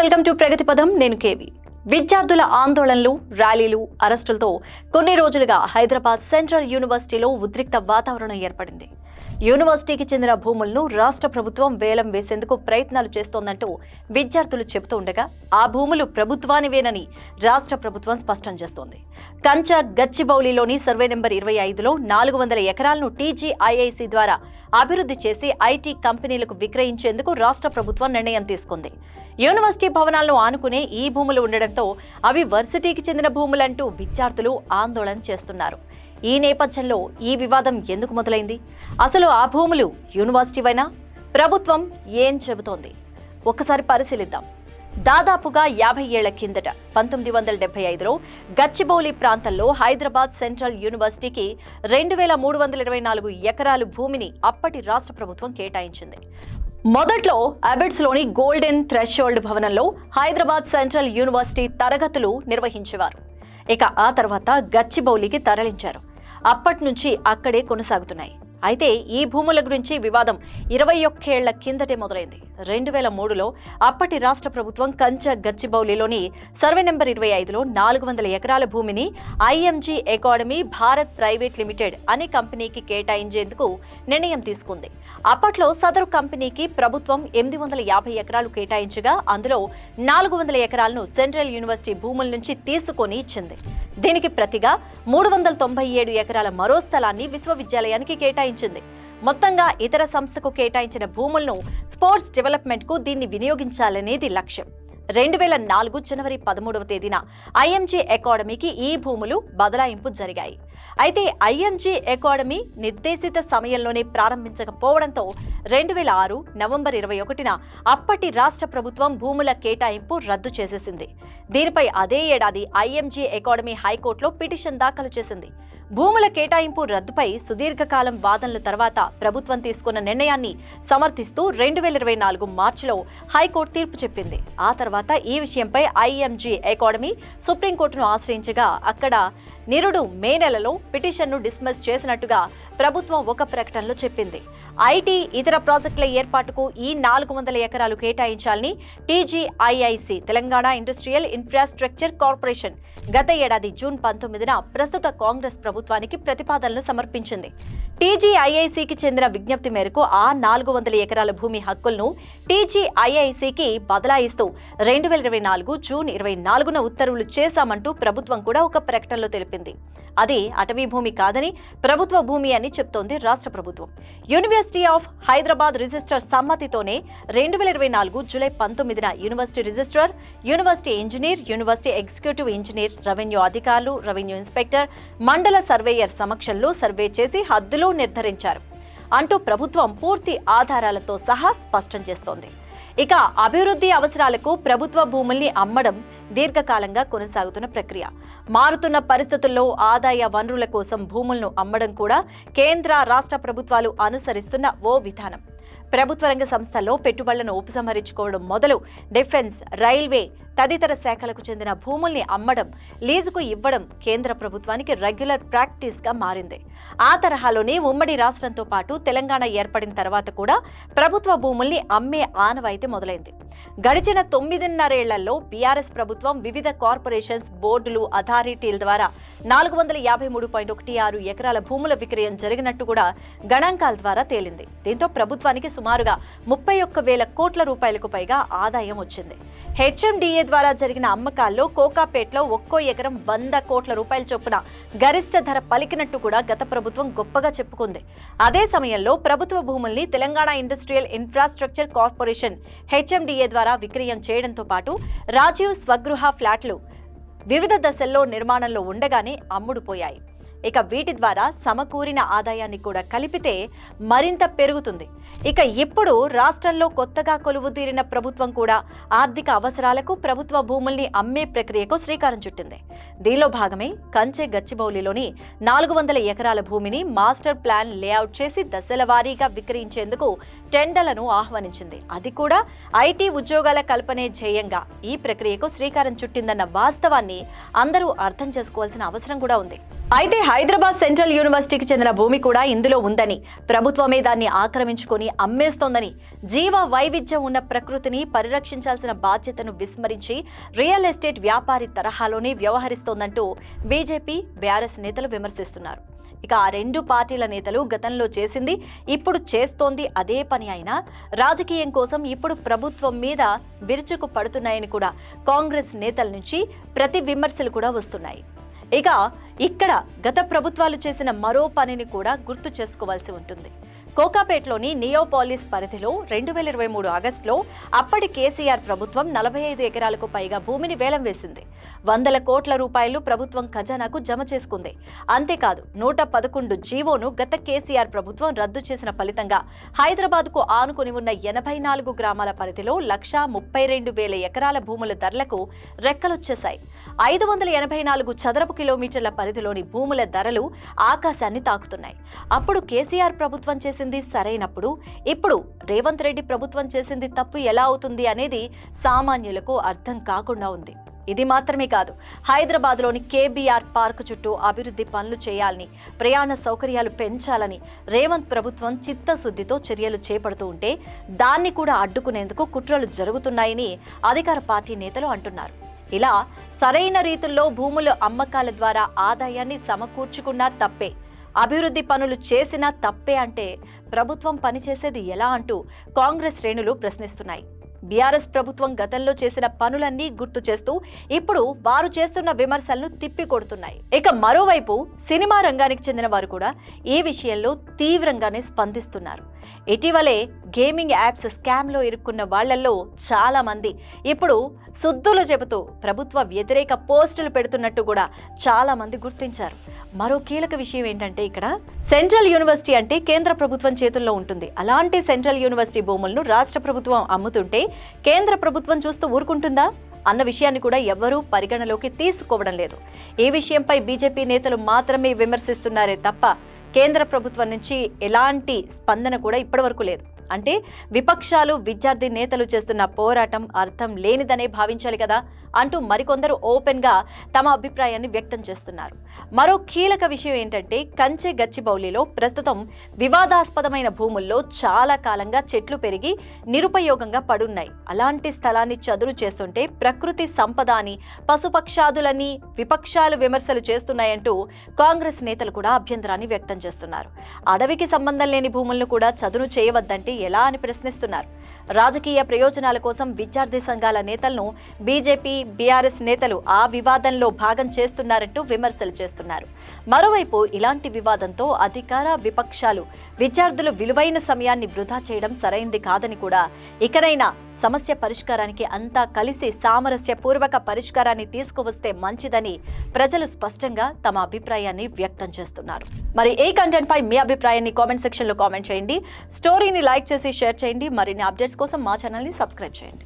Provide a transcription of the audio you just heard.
Welcome to ప్రగతి పదం. నేను KV. విద్యార్థుల ఆందోళనలు ర్యాలీలు అరెస్టులతో కొన్ని రోజులుగా హైదరాబాద్ సెంట్రల్ యూనివర్సిటీలో ఉద్రిక్త వాతావరణం ఏర్పడింది. యూనివర్సిటీకి చెందిన భూములను రాష్ట్ర ప్రభుత్వం వేలం వేసేందుకు ప్రయత్నాలు చేస్తోందంటూ విద్యార్థులు చెబుతూ ఉండగా ఆ భూములు ప్రభుత్వానివేనని రాష్ట్ర ప్రభుత్వం స్పష్టం చేస్తోంది. కంచ గచ్చిబౌలిలోని సర్వే నెంబర్ ఇరవై ఐదులో నాలుగు వందల ఎకరాలను టీజీఐఐసి ద్వారా అభివృద్ధి చేసి ఐటీ కంపెనీలకు విక్రయించేందుకు రాష్ట్ర ప్రభుత్వం నిర్ణయం తీసుకుంది. యూనివర్సిటీ భవనాలను ఆనుకునే ఈ భూములు ఉండడంతో అవి వర్సిటీకి చెందిన భూములంటూ విద్యార్థులు ఆందోళన చేస్తున్నారు. ఈ నేపథ్యంలో ఈ వివాదం ఎందుకు మొదలైంది? అసలు ఆ భూములు యూనివర్సిటీవైనా? ప్రభుత్వం ఏం చెబుతోంది? ఒక్కసారి పరిశీలిద్దాం. దాదాపుగా యాభై ఏళ్ళ కిందట పంతొమ్మిది వందల డెబ్బై ఐదులో గచ్చిబౌలి ప్రాంతంలో హైదరాబాద్ సెంట్రల్ యూనివర్సిటీకి రెండు వేల మూడు వందల ఇరవై నాలుగు ఎకరాలు భూమిని అప్పటి రాష్ట్ర ప్రభుత్వం కేటాయించింది. మొదట్లో అబిడ్స్లోని గోల్డెన్ థ్రెషోల్డ్ భవనంలో హైదరాబాద్ సెంట్రల్ యూనివర్సిటీ తరగతులు నిర్వహించేవారు. ఇక ఆ తర్వాత గచ్చిబౌలికి తరలించారు. అప్పటి నుంచి అక్కడే కొనసాగుతున్నాయి. అయితే ఈ భూముల గురించి వివాదం ఇరవై ఒక్కేళ్ళ కిందటే మొదలైంది. రెండు వేల మూడులో అప్పటి రాష్ట్ర ప్రభుత్వం కంచ గచ్చిబౌలిలోని సర్వే నెంబర్ ఇరవై ఐదులో నాలుగు వందల ఎకరాల భూమిని IMG academy Bharat private limited అనే కంపెనీకి కేటాయించేందుకు నిర్ణయం తీసుకుంది. అప్పట్లో సదరు కంపెనీకి ప్రభుత్వం ఎనిమిది వందల యాభై ఎకరాలు కేటాయించగా అందులో నాలుగు వందల ఎకరాలను సెంట్రల్ యూనివర్సిటీ భూముల నుంచి తీసుకొని ఇచ్చింది. దీనికి ప్రతిగా మూడు వందల తొంభై ఏడు ఎకరాల మరో స్థలాన్ని విశ్వవిద్యాలయానికి కేటాయించింది మొత్తంగా ఇతర సంస్థకు కేటాయించిన భూములను స్పోర్ట్స్ డెవలప్మెంట్కు దీన్ని వినియోగించాలనేది లక్ష్యం. రెండు వేల నాలుగు జనవరి పదమూడవ తేదీన ఐఎంజీ అకాడమీకి ఈ భూములు బదలాయింపు జరిగాయి. అయితే ఐఎంజీ అకాడమీ నిర్దేశిత సమయంలోనే ప్రారంభించకపోవడంతో రెండు వేల ఆరు నవంబర్ ఇరవై ఒకటిన అప్పటి రాష్ట్ర ప్రభుత్వం భూముల కేటాయింపు రద్దు చేసేసింది. దీనిపై అదే ఏడాది ఐఎంజీ అకాడమీ హైకోర్టులో పిటిషన్ దాఖలు చేసింది. భూముల కేటాయింపు రద్దుపై సుదీర్ఘకాలం వాదనల తర్వాత ప్రభుత్వం తీసుకున్న నిర్ణయాన్ని సమర్థిస్తూ రెండు వేల ఇరవై నాలుగు మార్చిలో హైకోర్టు తీర్పు చెప్పింది. ఆ తర్వాత ఈ విషయంపై ఐఎంజీ అకాడమీ సుప్రీంకోర్టును ఆశ్రయించగా అక్కడ నిరుడు మే నెలలో పిటిషన్ను డిస్మిస్ చేసినట్టుగా ప్రభుత్వం ఒక ప్రకటనలో చెప్పింది. ఐటీ ఇతర ప్రాజెక్టుల ఏర్పాటుకు ఈ నాలుగు వందల ఎకరాలు కేటాయించాలని TGIIC Telangana industrial infrastructure corporation గత ఏడాది జూన్ పంతొమ్మిదిన ప్రస్తుత కాంగ్రెస్ ప్రభుత్వానికి ప్రతిపాదనలు సమర్పించింది. టీజీఐఐసికి చెందిన విజ్ఞప్తి మేరకు ఆ నాలుగు వందల ఎకరాల భూమి హక్కులను టీజీఐఐసికి బదలాయిస్తూ రెండు వేల ఇరవై నాలుగు జూన్ ఇరవై నాలుగున ఉత్తర్వులు చేశామంటూ ప్రభుత్వం కూడా ఒక ప్రకటనలో తెలిపింది. అది అటవీ భూమి కాదని ప్రభుత్వ భూమి అని చెప్తోంది రాష్ట్ర ప్రభుత్వం. యూనివర్సిటీ ఆఫ్ హైదరాబాద్ రిజిస్టర్ సమ్మతితోనే రెండు వేల ఇరవై నాలుగు జూలై పంతొమ్మిదిన university registrar university engineer university executive engineer revenue అధికారులు రెవెన్యూ ఇన్స్పెక్టర్ మండల సర్వేయర్ సమక్షంలో సర్వే చేసి హద్దులు నిర్ధారించారు. అంటూ ప్రభుత్వం పూర్తి ఆధారాలతో సహా స్పష్టం చేస్తోంది. ఇక అభివృద్ధి అవసరాలకు ప్రభుత్వ భూముల్ని అమ్మడం దీర్ఘకాలంగా కొనసాగుతున్న ప్రక్రియ. మారుతున్న పరిస్థితుల్లో ఆదాయ వనరుల కోసం భూములను అమ్మడం కూడా కేంద్ర రాష్ట్ర ప్రభుత్వాలు అనుసరిస్తున్న ఓ విధానం. ప్రభుత్వ రంగ సంస్థల్లో పెట్టుబడులను ఉపసంహరించుకోవడం మొదలు డిఫెన్స్ రైల్వే తదితర శాఖలకు చెందిన భూముల్ని అమ్మడం లీజుకు ఇవ్వడం కేంద్ర ప్రభుత్వానికి రెగ్యులర్ ప్రాక్టీస్గా మారింది. ఆ తరహాలోనే ఉమ్మడి రాష్ట్రంతో పాటు తెలంగాణ ఏర్పడిన తర్వాత కూడా ప్రభుత్వ భూముల్ని అమ్మే ఆనవాయితీ మొదలైంది. గడిచిన తొమ్మిదిన్నరేళ్ళలో బీఆర్ఎస్ ప్రభుత్వం వివిధ కార్పొరేషన్స్ బోర్డులు అథారిటీల ద్వారా నాలుగు వందల యాభై మూడు పాయింట్ ఒకటి ఆరు ఎకరాల భూముల విక్రయం జరిగినట్టు కూడా గణాంకాల ద్వారా తేలింది. దీంతో ప్రభుత్వానికి సుమారుగా ముప్పై ఒక్క వేల కోట్ల రూపాయలకు పైగా ఆదాయం వచ్చింది. హెచ్ఎండిఏ ద్వారా జరిగిన అమ్మకాల్లో కోకాపేట్లో ఒక్కో ఎకరం వంద కోట్ల రూపాయల చొప్పున గరిష్ట ధర పలికినట్టు కూడా గత ప్రభుత్వం గొప్పగా చెప్పుకుంది. అదే సమయంలో ప్రభుత్వ భూముల్ని Telangana industrial infrastructure corporation HMDA ద్వారా విక్రయం చేయడంతో పాటు రాజీవ్ స్వగృహ ఫ్లాట్లు వివిధ దశల్లో నిర్మాణంలో ఉండగానే అమ్ముడుపోయాయి. ఇక వీటి ద్వారా సమకూరిన ఆదాయాన్ని కూడా కలిపితే మరింత పెరుగుతుంది. ఇక ఇప్పుడు రాష్ట్రంలో కొత్తగా కొలువుదీరిన ప్రభుత్వం కూడా ఆర్థిక అవసరాలకు ప్రభుత్వ భూముల్ని అమ్మే ప్రక్రియకు శ్రీకారం చుట్టింది. దీనిలో భాగమే కంచె గచ్చిబౌలిలోని నాలుగు వందల ఎకరాల భూమిని మాస్టర్ ప్లాన్ లేఅవుట్ చేసి దశల వారీగా విక్రయించేందుకు టెండర్లను ఆహ్వానించింది. అది కూడా ఐటీ ఉద్యోగాల కల్పనే ధ్యేయంగా ఈ ప్రక్రియకు శ్రీకారం చుట్టిందన్న వాస్తవాన్ని అందరూ అర్థం చేసుకోవాల్సిన అవసరం కూడా ఉంది. అయితే హైదరాబాద్ సెంట్రల్ యూనివర్సిటీకి చెందిన భూమి కూడా ఇందులో ఉందని ప్రభుత్వమే దాన్ని ఆక్రమించుకొని అమ్మేస్తోందని జీవ వైవిధ్యం ఉన్న ప్రకృతిని పరిరక్షించాల్సిన బాధ్యతను విస్మరించి రియల్ ఎస్టేట్ వ్యాపారి తరహాలోనే వ్యవహరిస్తోందంటూ బీజేపీ బీఆర్ఎస్ నేతలు విమర్శిస్తున్నారు. ఇక ఆ రెండు పార్టీల నేతలు గతంలో చేసింది ఇప్పుడు చేస్తోంది అదే పని అయినా రాజకీయం కోసం ఇప్పుడు ప్రభుత్వం మీద విరుచుకు పడుతున్నాయని కూడా కాంగ్రెస్ నేతల నుంచి ప్రతి విమర్శలు కూడా వస్తున్నాయి. ఇక ఇక్కడ గత ప్రభుత్వాలు చేసిన మరో పనిని కూడా గుర్తు చేసుకోవాల్సి ఉంటుంది. కోకాపేటలోని నియోపాలిస్ పరిధిలో రెండు వేల ఇరవై మూడు ఆగస్టులో అప్పటి కేసీఆర్ ప్రభుత్వం నలభై ఐదు ఎకరాలకు పైగా భూమిని వేలం వేసింది. వందల కోట్ల రూపాయలు ప్రభుత్వం ఖజానాకు జమ చేసుకుంది. అంతేకాదు నూట పదకొండు జీవోను గత కేసీఆర్ ప్రభుత్వం రద్దు చేసిన ఫలితంగా హైదరాబాద్కు ఆనుకుని ఉన్న ఎనభై నాలుగు గ్రామాల పరిధిలో లక్షా ముప్పై రెండు వేల ఎకరాల భూముల ధరలకు రెక్కలొచ్చేశాయి. ఐదు వందల ఎనభై నాలుగు చదరపు కిలోమీటర్ల పరిధిలోని భూముల ధరలు ఆకాశాన్ని తాకుతున్నాయి. అప్పుడు కేసీఆర్ ప్రభుత్వం చేసింది సరైనప్పుడు ఇప్పుడు రేవంత్ రెడ్డి ప్రభుత్వం చేసింది తప్పు ఎలా అవుతుంది అనేది సామాన్యులకు అర్థం కాకుండా ఉంది. ఇది మాత్రమే కాదు హైదరాబాద్లోని కేబీఆర్ పార్క్ చుట్టూ అభివృద్ధి పనులు చేయాలని ప్రయాణ సౌకర్యాలు పెంచాలని రేవంత్ ప్రభుత్వం చిత్తశుద్ధితో చర్యలు చేపడుతూ ఉంటే దాన్ని కూడా అడ్డుకునేందుకు కుట్రలు జరుగుతున్నాయని అధికార పార్టీ నేతలు అంటున్నారు. ఇలా సరైన రీతుల్లో భూముల అమ్మకాల ద్వారా ఆదాయాన్ని సమకూర్చుకున్నా తప్పే అభివృద్ధి పనులు చేసినా తప్పే అంటే ప్రభుత్వం పనిచేసేది ఎలా అంటూ కాంగ్రెస్ శ్రేణులు ప్రశ్నిస్తున్నాయి. బీఆర్ఎస్ ప్రభుత్వం గతంలో చేసిన పనులన్నీ గుర్తు చేస్తూ ఇప్పుడు వారు చేస్తున్న విమర్శలను తిప్పికొడుతున్నాయి. ఇక మరోవైపు సినిమా రంగానికి చెందిన వారు కూడా ఈ విషయంలో తీవ్రంగానే స్పందిస్తున్నారు. ఇటీవలే గేమింగ్ యాప్స్ స్కామ్లో ఇరుక్కున్న వాళ్ళల్లో చాలామంది ఇప్పుడు సుద్దులు చెబుతూ ప్రభుత్వ వ్యతిరేక పోస్టులు పెడుతున్నట్టు కూడా చాలామంది గుర్తించారు. మరో కీలక విషయం ఏంటంటే ఇక్కడ సెంట్రల్ యూనివర్సిటీ అంటే కేంద్ర ప్రభుత్వం చేతుల్లో ఉంటుంది. అలాంటి సెంట్రల్ యూనివర్సిటీ భూములను రాష్ట్ర ప్రభుత్వం అమ్ముతుంటే కేంద్ర ప్రభుత్వం చూస్తూ ఊరుకుంటుందా? అన్న విషయాన్ని కూడా ఎవ్వరూ పరిగణలోకి తీసుకోవడం లేదు. ఈ విషయంపై బీజేపీ నేతలు మాత్రమే విమర్శిస్తున్నారే తప్ప కేంద్ర ప్రభుత్వం నుంచి ఎలాంటి స్పందన కూడా ఇప్పటివరకు లేదు. అంటే విపక్షాలు విద్యార్థి నేతలు చేస్తున్న పోరాటం అర్థం లేనిదనే భావించాలి కదా అంటూ మరికొందరు ఓపెన్గా తమ అభిప్రాయాన్ని వ్యక్తం చేస్తున్నారు. మరో కీలక విషయం ఏంటంటే కంచె గచ్చిబౌలిలో ప్రస్తుతం వివాదాస్పదమైన భూముల్లో చాలా కాలంగా చెట్లు పెరిగి నిరుపయోగంగా పడున్నాయి. అలాంటి స్థలాన్ని చదురు చేస్తుంటే ప్రకృతి సంపద అని పశుపక్షాదులని విపక్షాలు విమర్శలు చేస్తున్నాయంటూ కాంగ్రెస్ నేతలు కూడా అభ్యంతరాన్ని వ్యక్తం చేస్తున్నారు. అడవికి సంబంధం లేని భూములను కూడా చదును చేయవద్దంటే ఎలా అని ప్రశ్నిస్తున్నారు. రాజకీయ ప్రయోజనాల కోసం విద్యార్థి సంఘాల నేతలను బీజేపీ బీఆర్ఎస్ నేతలు ఆ వివాదంలో భాగం చేస్తున్నారంటూ విమర్శలు చేస్తున్నారు. మరోవైపు ఇలాంటి వివాదంతో అధికార విపక్షాలు విద్యార్థులు విలువైన సమయాన్ని వృధా చేయడం సరైంది కాదని కూడా ఇకనైనా సమస్య పరిష్కారానికి అంతా కలిసి సామరస్యపూర్వక పరిష్కారాన్ని తీసుకువస్తే మంచిదని ప్రజలు స్పష్టంగా తమ అభిప్రాయాన్ని వ్యక్తం చేస్తున్నారు. మరి ఈ కంటెంట్ పై మీ అభిప్రాయాన్ని కామెంట్ సెక్షన్లో కామెంట్ చేయండి. స్టోరీని లైక్ చేసి షేర్ చేయండి. మరిన్ని అప్డేట్స్ కోసం మా ఛానల్ని సబ్స్క్రైబ్ చేయండి.